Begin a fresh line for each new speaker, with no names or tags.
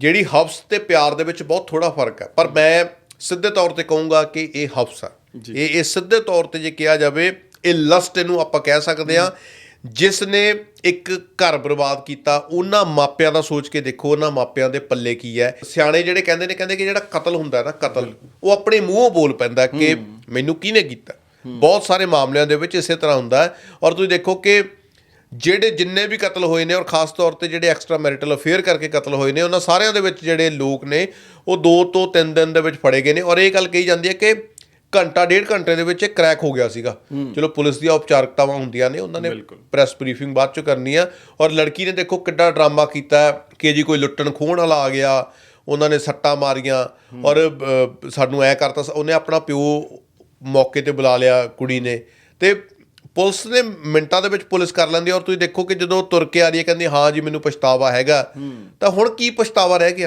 ਜਿਹੜੀ ਹਫਸ ਤੇ ਪਿਆਰ ਦੇ ਵਿੱਚ ਬਹੁਤ ਥੋੜਾ ਫ਼ਰਕ ਹੈ। ਪਰ ਮੈਂ ਸਿੱਧੇ ਤੌਰ ਤੇ ਕਹੂੰਗਾ ਕਿ ਇਹ ਹਫਸ ਹੈ। ਇਹ ਇਹ ਸਿੱਧੇ ਤੌਰ ਤੇ ਜੇ ਕਿਹਾ ਜਾਵੇ ਇਹ ਲਸਟ ਇਹਨੂੰ ਆਪਾਂ ਕਹਿ ਸਕਦੇ ਹਾਂ। ਜਿਸ ਨੇ ਇੱਕ ਘਰ ਬਰਬਾਦ ਕੀਤਾ ਉਹਨਾਂ ਮਾਪਿਆਂ ਦਾ ਸੋਚ ਕੇ ਦੇਖੋ ਉਹਨਾਂ ਮਾਪਿਆਂ ਦੇ ਪੱਲੇ ਕੀ ਹੈ। ਸਿਆਣੇ ਜਿਹੜੇ ਕਹਿੰਦੇ ਨੇ ਕਹਿੰਦੇ ਕਿ ਜਿਹੜਾ ਕਤਲ ਹੁੰਦਾ ਹੈ ਨਾ ਕਤਲ ਉਹ ਆਪਣੇ ਮੂੰਹੋਂ ਬੋਲ ਪੈਂਦਾ ਕਿ ਮੈਨੂੰ ਕਿਹਨੇ ਕੀਤਾ? ਬਹੁਤ ਸਾਰੇ ਮਾਮਲਿਆਂ ਦੇ ਵਿੱਚ ਇਸੇ ਤਰ੍ਹਾਂ ਹੁੰਦਾ ਹੈ। ਔਰ ਤੁਸੀਂ ਦੇਖੋ ਕਿ ਜਿਹੜੇ ਜਿੰਨੇ ਵੀ ਕਤਲ ਹੋਏ ਨੇ ਔਰ ਖਾਸ ਤੌਰ ਤੇ ਜਿਹੜੇ ਐਕਸਟਰਾ ਮੈਰਿਟਲ ਅਫੇਅਰ ਕਰਕੇ ਕਤਲ ਹੋਏ ਨੇ ਉਹਨਾਂ ਸਾਰਿਆਂ ਦੇ ਵਿੱਚ ਜਿਹੜੇ ਲੋਕ ਨੇ ਉਹ 2 ਤੋਂ 3 ਦਿਨ ਦੇ ਵਿੱਚ ਫੜੇ ਗਏ ਨੇ ਔਰ ਇਹ ਗੱਲ ਕਹੀ ਜਾਂਦੀ ਹੈ ਕਿ ਘੰਟਾ ਡੇਢ ਘੰਟੇ ਦੇ ਵਿੱਚ ਇਹ ਕ੍ਰੈਕ ਹੋ ਗਿਆ ਸੀਗਾ। ਚਲੋ ਪੁਲਿਸ ਦੀਆਂ ਔਪਚਾਰਿਕਤਾਵਾਂ ਹੁੰਦੀਆਂ ਨੇ ਉਹਨਾਂ ਨੇ ਪ੍ਰੈਸ ਬਰੀਫਿੰਗ ਬਾਅਦ ਚ ਕਰਨੀ ਆ ਔਰ ਲੜਕੀ ਨੇ ਦੇਖੋ ਕਿੱਡਾ ਡਰਾਮਾ ਕੀਤਾ ਕਿ ਜੀ ਕੋਈ ਲੁੱਟਣ ਖੋਹਣ ਵਾਲਾ ਆ ਗਿਆ ਉਹਨਾਂ ਨੇ ਸੱਟਾਂ ਮਾਰੀਆਂ ਔਰ ਸਾਨੂੰ ਐ ਕਰਤਾ ਉਹਨੇ ਆਪਣਾ ਪਿਓ ਮੌਕੇ ਤੇ ਬੁਲਾ ਲਿਆ ਕੁੜੀ ਨੇ ਤੇ ਪੁਲਿਸ ਨੇ ਮਿੰਟਾਂ ਦੇ ਵਿੱਚ ਪੁਲਿਸ ਕਰ ਲੈਂਦੀ ਔਰ ਤੁਸੀਂ ਦੇਖੋ ਕਿ ਜਦੋਂ ਤੁਰ ਕੇ ਆ ਰਹੀ ਹੈ ਕਹਿੰਦੀ ਹਾਂ ਜੀ ਮੈਨੂੰ ਪਛਤਾਵਾ ਹੈਗਾ। ਤਾਂ ਹੁਣ ਕੀ ਪਛਤਾਵਾ ਰਹਿ ਗਿਆ?